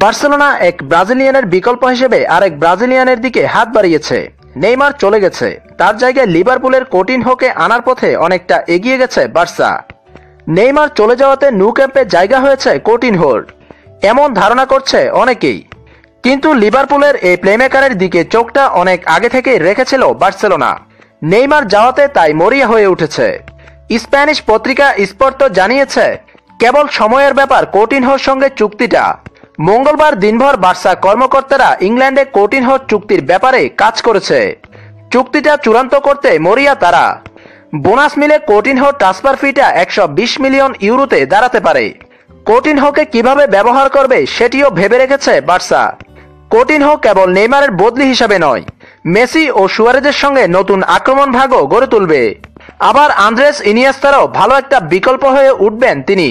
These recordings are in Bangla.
বার্সেলোনা এক ব্রাজিলিয়ানের বিকল্প হিসেবে আরেক ব্রাজিলিয়ানের দিকে হাত বাড়িয়েছে। নেইমার চলে গেছে। তার জায়গায় লিভারপুলের কোটিন হোকে আনার পথে অনেকটা এগিয়ে গেছে বার্সা। নেইমার চলে যাওয়াতে নু ক্যাম্পে জায়গা হয়েছে কোটিন হোর। এমন ধারণা করছে অনেকেই। কিন্তু লিভারপুলের এই প্লেমেকারের দিকে চোখটা অনেক আগে থেকেই রেখেছিল বার্সেলোনা। নেইমার যাওয়াতে তাই মরিয়া হয়ে উঠেছে। স্প্যানিশ পত্রিকা স্পর্ট জানিয়েছে, কেবল সময়ের ব্যাপার কঠিন কোটিনহোর সঙ্গে চুক্তিটা। মঙ্গলবার দিনভর বার্সা কর্মকর্তারা ইংল্যান্ডে কোটিনহোর চুক্তির ব্যাপারে কাজ করেছে। চুক্তিটা চূড়ান্ত করতে মরিয়া তারা। বোনাস মিলে কোটিনহো ট্রান্সফার ফিটা একশো বিশ মিলিয়ন ইউরোতে দাঁড়াতে পারে। কোটিনহোকে কীভাবে ব্যবহার করবে সেটিও ভেবে রেখেছে বার্সা। কোটিনহো কেবল নেইমারের বদলি হিসাবে নয়, মেসি ও সুয়ারেজের সঙ্গে নতুন আক্রমণ ভাগও গড়ে তুলবে। আবার আন্দ্রেস ইনিয়েস্তারও ভালো একটা বিকল্প হয়ে উঠবেন তিনি।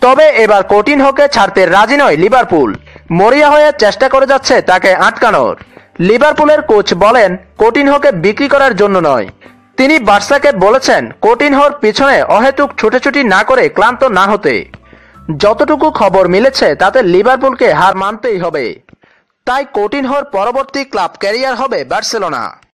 তবে এবার কঠিন কোটিনহোকে ছাড়তে রাজি নয় লিভারপুল। মরিয়া হয়ে চেষ্টা করে যাচ্ছে তাকে আটকানোর। লিভারপুলের কোচ বলেন, কঠিন কোটিনহোকে বিক্রি করার জন্য নয়। তিনি বার্সাকে বলেছেন কোটিনহোর পিছনে অহেতুক ছুটোছুটি না করে ক্লান্ত না হতে। যতটুকু খবর মিলেছে, তাতে লিভারপুলকে হার মানতেই হবে। তাই কোটিনহোর পরবর্তী ক্লাব ক্যারিয়ার হবে বার্সেলোনা।